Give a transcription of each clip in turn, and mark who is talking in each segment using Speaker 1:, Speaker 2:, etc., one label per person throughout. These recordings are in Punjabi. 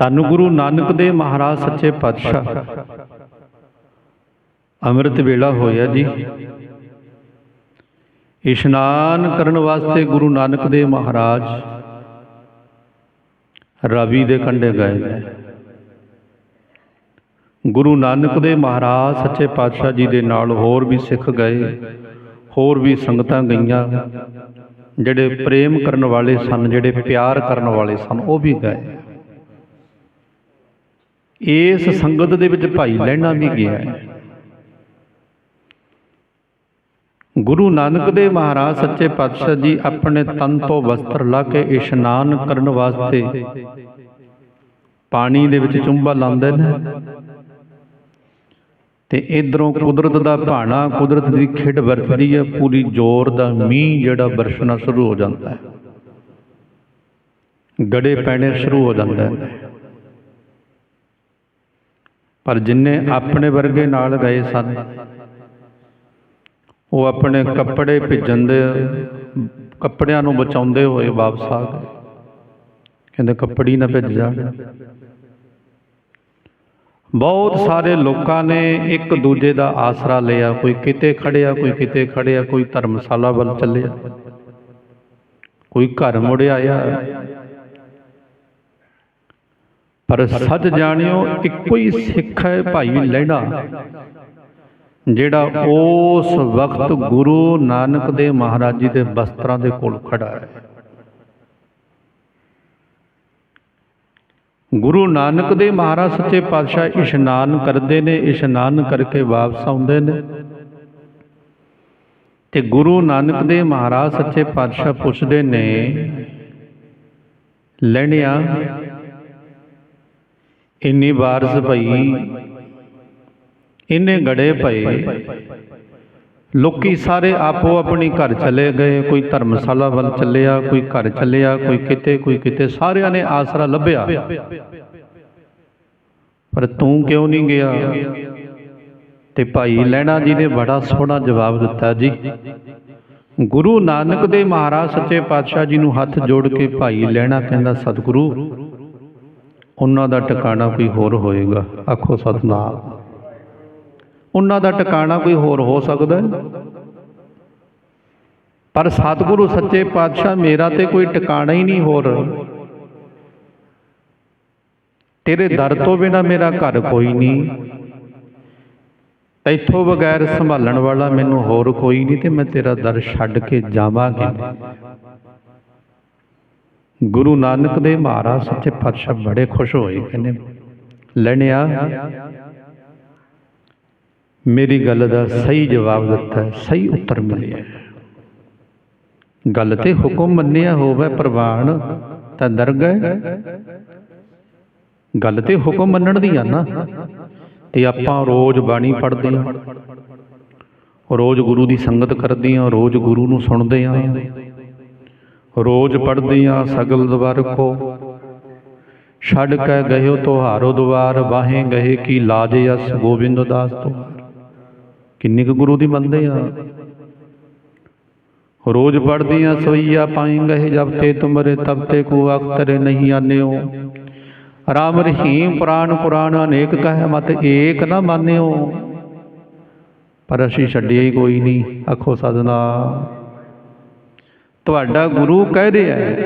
Speaker 1: ਧੰਨ ਗੁਰੂ ਨਾਨਕ ਦੇਵ ਮਹਾਰਾਜ ਸੱਚੇ ਪਾਤਸ਼ਾਹ। ਅੰਮ੍ਰਿਤ ਵੇਲਾ ਹੋਇਆ ਜੀ। ਇਸ਼ਨਾਨ ਕਰਨ ਵਾਸਤੇ ਗੁਰੂ ਨਾਨਕ ਦੇਵ ਮਹਾਰਾਜ ਰਾਵੀ ਦੇ ਕੰਢੇ ਗਏ। ਗੁਰੂ ਨਾਨਕ ਦੇਵ ਮਹਾਰਾਜ ਸੱਚੇ ਪਾਤਸ਼ਾਹ ਜੀ ਦੇ ਨਾਲ ਹੋਰ ਵੀ ਸਿੱਖ ਗਏ, ਹੋਰ ਵੀ ਸੰਗਤਾਂ ਗਈਆਂ, ਜਿਹੜੇ ਪ੍ਰੇਮ ਕਰਨ ਵਾਲੇ ਸਨ, ਜਿਹੜੇ ਪਿਆਰ ਕਰਨ ਵਾਲੇ ਸਨ, ਉਹ ਵੀ ਗਏ। ਇਸ ਸੰਗਤ ਦੇ ਵਿੱਚ ਭਾਈ ਲਹਿਣਾ ਵੀ ਗਿਆ ਹੈ। ਗੁਰੂ ਨਾਨਕ ਦੇਵ ਮਹਾਰਾਜ ਸੱਚੇ ਪਾਤਸ਼ਾਹ ਜੀ ਆਪਣੇ ਤਨ ਤੋਂ ਵਸਤਰ ਲਾ ਕੇ ਇਸ਼ਨਾਨ ਕਰਨ ਵਾਸਤੇ ਪਾਣੀ ਦੇ ਵਿੱਚ ਚੁੰਬਾ ਲਾਉਂਦੇ ਨੇ ਤੇ ਇਧਰੋਂ ਕੁਦਰਤ ਦਾ ਭਾਣਾ ਕੁਦਰਤ ਦੀ ਖਿੜ ਵਰਤਦੀ ਹੈ, ਪੂਰੀ ਜ਼ੋਰ ਦਾ ਮੀਂਹ ਜਿਹੜਾ ਵਰਸਣਾ ਸ਼ੁਰੂ ਹੋ ਜਾਂਦਾ ਹੈ। ਗੜੇ ਪੈਣੇ ਸ਼ੁਰੂ ਹੋ ਜਾਂਦੇ ਨੇ। ਪਰ ਜਿਨਨੇ ਆਪਣੇ ਵਰਗੇ ਨਾਲ ਗਏ ਸਨ, ਉਹ ਆਪਣੇ ਕੱਪੜੇ ਭਿੱਜਣ ਦੇ ਕੱਪੜਿਆਂ ਨੂੰ ਬਚਾਉਂਦੇ ਹੋਏ ਵਾਪਸ ਆ ਗਏ। ਕਹਿੰਦੇ, ਕੱਪੜੀ ਨਾ ਭਿੱਜ ਜਾ। ਬਹੁਤ ਸਾਰੇ ਲੋਕਾਂ ਨੇ ਇੱਕ ਦੂਜੇ ਦਾ ਆਸਰਾ ਲਿਆ। ਕੋਈ ਕਿਤੇ ਖੜਿਆ, ਕੋਈ ਕਿਤੇ ਖੜਿਆ, ਕੋਈ ਧਰਮਸ਼ਾਲਾ ਵੱਲ ਚੱਲਿਆ। ਕੋਈ ਘਰ ਮੁੜਿਆ ਆਇਆ। ਪਰ ਸੱਚ ਜਾਣਿਓ, ਇੱਕੋ ਹੀ ਸਿੱਖ ਹੈ ਭਾਈ ਲਹਿਣਾ ਜਿਹੜਾ ਉਸ ਵਕਤ ਗੁਰੂ ਨਾਨਕ ਦੇ ਮਹਾਰਾਜ ਜੀ ਦੇ ਬਸਤਰਾਂ ਦੇ ਕੋਲ ਖੜਾ ਹੈ। ਗੁਰੂ ਨਾਨਕ ਦੇ ਮਹਾਰਾਜ ਸੱਚੇ ਪਾਤਸ਼ਾਹ ਇਸ਼ਨਾਨ ਕਰਦੇ ਨੇ, ਇਸ਼ਨਾਨ ਕਰਕੇ ਵਾਪਸ ਆਉਂਦੇ ਨੇ। ਤੇ ਗੁਰੂ ਨਾਨਕ ਦੇ ਮਹਾਰਾਜ ਸੱਚੇ ਪਾਤਸ਼ਾਹ ਪੁੱਛਦੇ ਨੇ ਲੈਣਿਆ ਇੰਨੀ ਬਾਰਸ ਪਈ। ਇੰਨੇ ਗੜੇ ਪਏ। ਲੋਕੀ ਸਾਰੇ ਆਪੋ ਆਪਣੀ ਘਰ ਚਲੇ ਗਏ। ਕੋਈ ਧਰਮਸ਼ਾਲਾ ਵੱਲ ਚੱਲਿਆ, ਕੋਈ ਘਰ ਚੱਲਿਆ, ਕੋਈ ਕਿਤੇ ਕੋਈ ਕਿਤੇ। ਸਾਰਿਆਂ ਨੇ ਆਸਰਾ ਲੱਭਿਆ। ਪਰ ਤੂੰ ਕਿਉਂ ਨਹੀਂ ਗਿਆ? ਤੇ ਭਾਈ ਲੈਣਾ ਜੀ ਨੇ ਬੜਾ ਸੋਹਣਾ ਜਵਾਬ ਦਿੱਤਾ, ਜੀ, ਗੁਰੂ ਨਾਨਕ ਦੇ ਮਹਾਰਾਜ ਸੱਚੇ ਪਾਤਸ਼ਾਹ ਜੀ ਨੂੰ ਹੱਥ ਜੋੜ ਕੇ ਭਾਈ ਲੈਣਾ ਕਹਿੰਦਾ, ਸਤਿਗੁਰੂ ਉਹਨਾਂ ਦਾ ਟਿਕਾਣਾ ਕੋਈ ਹੋਰ ਹੋਏਗਾ। ਆਖੋ ਸਤਨਾਮ। ਉਹਨਾਂ ਦਾ ਟਿਕਾਣਾ ਕੋਈ ਹੋਰ ਹੋ ਸਕਦਾ ਹੈ? ਪਰ ਸਤਿਗੁਰੂ ਸੱਚੇ ਪਾਤਸ਼ਾਹ, ਮੇਰਾ ਤੇ ਕੋਈ ਟਿਕਾਣਾ ਹੀ ਨਹੀਂ ਹੋਰ। ਤੇਰੇ ਦਰ ਤੋਂ ਬਿਨਾ ਮੇਰਾ ਘਰ ਕੋਈ ਨਹੀਂ। ਤੈਥੋਂ ਬਗੈਰ ਸੰਭਾਲਣ ਵਾਲਾ ਮੈਨੂੰ ਹੋਰ ਕੋਈ ਨਹੀਂ ਤੇ ਮੈਂ ਤੇਰਾ ਦਰ ਛੱਡ ਕੇ ਜਾਵਾਂਗੀ। ਗੁਰੂ ਨਾਨਕ ਦੇ ਮਹਾਰਾਜ ਸੱਚੇ ਪਾਤਸ਼ਾਹ ਬੜੇ ਖੁਸ਼ ਹੋਏ, ਕਹਿੰਦੇ ਲੈਣਿਆ ਮੇਰੀ ਗੱਲ ਦਾ ਸਹੀ ਜਵਾਬ ਦਿੱਤਾ, ਸਹੀ ਉੱਤਰ ਮਿਲਿਆ। ਗੱਲ ਤੇ ਹੁਕਮ ਮੰਨਿਆ ਹੋਵੇ ਪ੍ਰਵਾਨ, ਤਾਂ ਦਰ ਗਏ ਗੱਲ ਤੇ ਹੁਕਮ ਮੰਨਣ ਦੀ ਆ ਨਾ, ਤੇ ਆਪਾਂ ਰੋਜ਼ ਬਾਣੀ ਪੜ੍ਹਦੇ ਹਾਂ ਰੋਜ਼ ਗੁਰੂ ਦੀ ਸੰਗਤ ਕਰਦੇ ਹਾਂ ਰੋਜ਼ ਗੁਰੂ ਨੂੰ ਸੁਣਦੇ ਹਾਂ ਰੋਜ਼ ਪੜ੍ਹਦੇ ਹਾਂ ਸਗਲ ਦਵਾਰ ਕੋ। ਛੱਡ ਕੇ ਗਇਓ ਤੁਹਾਰੋ ਦਵਾਰ, ਵਾਹੇ ਗਏ ਕੀ ਲਾਜ ਅਸ ਗੋਬਿੰਦ ਦਾਸ ਤੋਂ ਕਿੰਨੀ ਕੁ ਗੁਰੂ ਦੀ ਮੰਨਦੇ ਆ। ਰੋਜ਼ ਪੜ੍ਹਦੇ ਆ ਸੋਈਆ ਪਾਏਂਗੇ ਜਬ ਤੇ ਤੁਮਰੇ, ਤਬ ਤੇ ਕੋ ਅਖਤਰ ਨਹੀਂ ਆਨਿਓ। ਰਾਮ ਰਹੀਮ ਪੁਰਾਣ ਪੁਰਾਣ ਅਨੇਕ ਕਹਿ ਮਤ ਏਕ ਨਾ ਮਾਨਿਓ। ਪਰ ਅਸੀਂ ਛੱਡਿਆ ਹੀ ਕੋਈ ਨਹੀਂ, ਆਖੋ ਸਦਨਾ ਤੁਹਾਡਾ ਗੁਰੂ ਕਹਿ ਰਿਹਾ ਹੈ।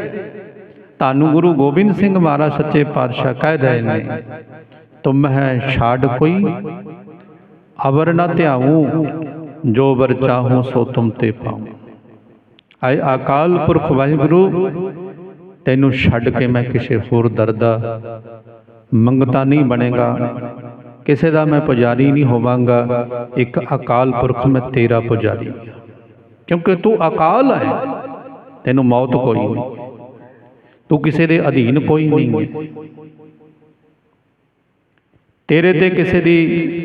Speaker 1: ਤੁਹਾਨੂੰ ਗੁਰੂ ਗੋਬਿੰਦ ਸਿੰਘ ਮਹਾਰਾਜ ਸੱਚੇ ਪਾਤਸ਼ਾਹ ਕਹਿ ਰਹੇ ਨੇ। ਤੁਮ ਹੈ ਛਾੜ ਕੋਈ, ਅਵਰ ਨਾ ਧਿਆਉ, ਜੋ ਵਰ ਚਾਹੂੰ ਸੋ ਤੁਮ ਤੇ ਪਾਉ। ਆਏ ਅਕਾਲ ਪੁਰਖ ਵਾਹਿਗੁਰੂ, ਤੈਨੂੰ ਛੱਡ ਕੇ ਮੈਂ ਕਿਸੇ ਹੋਰ ਦਰ ਦਾ ਮੰਗਤਾ ਨਹੀਂ ਬਣੇਗਾ। ਕਿਸੇ ਦਾ ਮੈਂ ਪੁਜਾਰੀ ਨਹੀਂ ਹੋਵਾਂਗਾ। ਇੱਕ ਅਕਾਲ ਪੁਰਖ ਮੈਂ ਤੇਰਾ ਪੁਜਾਰੀ। ਕਿਉਂਕਿ ਤੂੰ ਅਕਾਲ ਹੈ। ਤੈਨੂੰ ਮੌਤ ਕੋਈ ਨਹੀਂ। ਤੂੰ ਕਿਸੇ ਦੇ ਅਧੀਨ ਕੋਈ ਨਹੀਂ। ਹੈ ਤੇਰੇ ਤੇ ਕਿਸੇ ਦੀ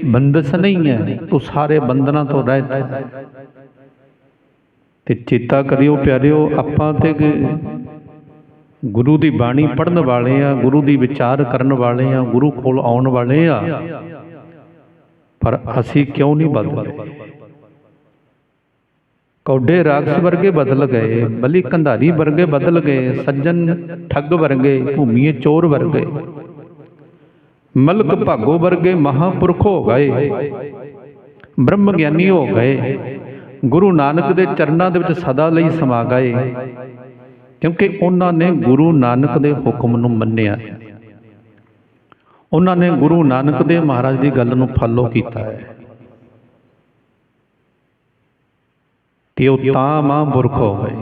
Speaker 1: ਬੰਦਸ ਨਹੀਂ ਹੈ। ਤੂੰ ਸਾਰੇ ਬੰਧਨਾਂ ਤੋਂ ਰਹਿਤ ਹੈ ਤੇ ਚੇਤਾ ਕਰਿਓ ਪਿਆਰਿਓ ਆਪਾਂ ਤੇ ਗੁਰੂ ਦੀ ਬਾਣੀ ਪੜਨ ਵਾਲੇ ਆ ਗੁਰੂ ਦੀ ਵਿਚਾਰ ਕਰਨ ਵਾਲੇ ਆ ਗੁਰੂ ਕੋਲ ਆਉਣ ਵਾਲੇ ਆ। ਪਰ ਅਸੀਂ ਕਿਉਂ ਨਹੀਂ ਬਦਲਦੇ ਕੌਡੇ ਰਾਖਸ਼ ਵਰਗੇ ਬਦਲ ਗਏ, ਬਲੀ ਕੰਧਾਰੀ ਵਰਗੇ ਬਦਲ ਗਏ, ਸੱਜਣ ਠੱਗ ਵਰਗੇ, ਭੂਮੀਏ ਚੋਰ ਵਰਗੇ। ਮਲਕ ਭਾਗੋ ਵਰਗੇ ਮਹਾਪੁਰਖ ਹੋ ਗਏ, ਬ੍ਰਹਮ ਗਿਆਨੀ ਹੋ ਗਏ, ਗੁਰੂ ਨਾਨਕ ਦੇ ਚਰਨਾਂ ਦੇ ਵਿੱਚ ਸਦਾ ਲਈ ਸਮਾ ਗਏ, ਕਿਉਂਕਿ ਉਹਨਾਂ ਨੇ ਗੁਰੂ ਨਾਨਕ ਦੇ ਹੁਕਮ ਨੂੰ ਮੰਨਿਆ। ਉਹਨਾਂ ਨੇ ਗੁਰੂ ਨਾਨਕ ਦੇ ਮਹਾਰਾਜ ਦੀ ਗੱਲ ਨੂੰ ਫਾਲੋ ਕੀਤਾ ਹੈ। ਤੇ ਉਹ ਤਾਂ ਮਹਾਂਪੁਰਖ ਹੋ ਗਏ